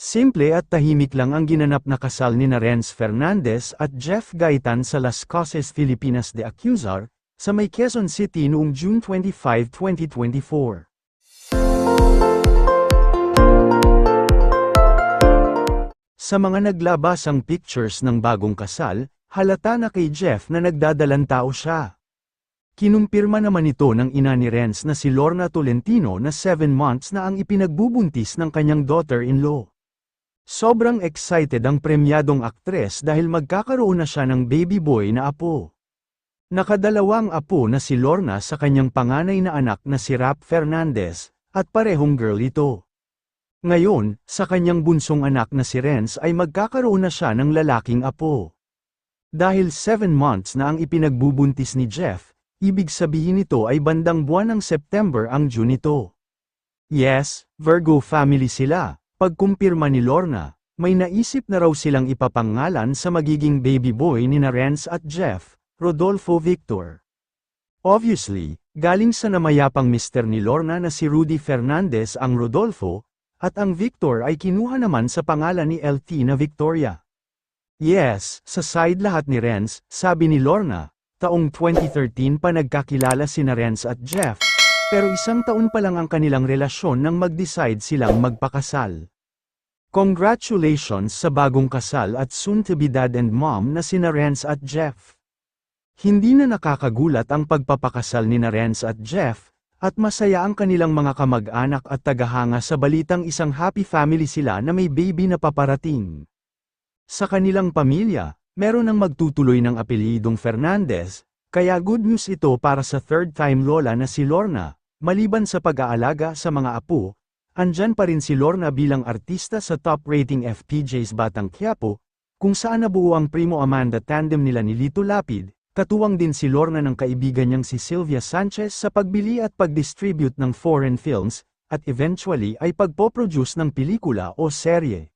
Simple at tahimik lang ang ginanap na kasal ni Renz Fernandez at Jeff Gaitan sa Las Casas, Filipinas de Acuzar, sa may Quezon City noong June 25, 2024. Sa mga naglabasang pictures ng bagong kasal, halata na kay Jeff na nagdadalang tao siya. Kinumpirma naman ito ng ina ni Renz na si Lorna Tolentino na 7 months na ang ipinagbubuntis ng kanyang daughter-in-law. Sobrang excited ang premyadong aktres dahil magkakaroon na siya ng baby boy na apo. Nakadalawang apo na si Lorna sa kanyang panganay na anak na si Rap Fernandez, at parehong girl ito. Ngayon, sa kanyang bunsong anak na si Renz ay magkakaroon na siya ng lalaking apo. Dahil 7 months na ang ipinagbubuntis ni Jeff, ibig sabihin nito ay bandang buwan ng September ang June nito. Yes, Virgo family sila. Pagkumpirma ni Lorna, may naisip na raw silang ipapangalan sa magiging baby boy ni na Renz at Jeff, Rodolfo Victor. Obviously, galing sa namayapang mister ni Lorna na si Rudy Fernandez ang Rodolfo, at ang Victor ay kinuha naman sa pangalan ni LT na Victoria. Yes, sa side lahat ni Renz, sabi ni Lorna, taong 2013 pa nagkakilala si na Renz at Jeff, pero isang taon pa lang ang kanilang relasyon nang mag-decide silang magpakasal. Congratulations sa bagong kasal at soon-to-be dad and mom na sina Renz at Jeff. Hindi na nakakagulat ang pagpapakasal ni Renz at Jeff, at masaya ang kanilang mga kamag-anak at tagahanga sa balitang isang happy family sila na may baby na paparating. Sa kanilang pamilya, meron ang magtutuloy ng apelyidong Fernandez, kaya good news ito para sa third-time lola na si Lorna, maliban sa pag-aalaga sa mga apo, andyan pa rin si Lorna bilang artista sa top-rating FPJ's Batang Quiapo, kung saan nabuo ang Primo Amanda tandem nila ni Lito Lapid, katuwang din si Lorna ng kaibigan niyang si Sylvia Sanchez sa pagbili at pag-distribute ng foreign films, at eventually ay pagpoproduce ng pelikula o serye.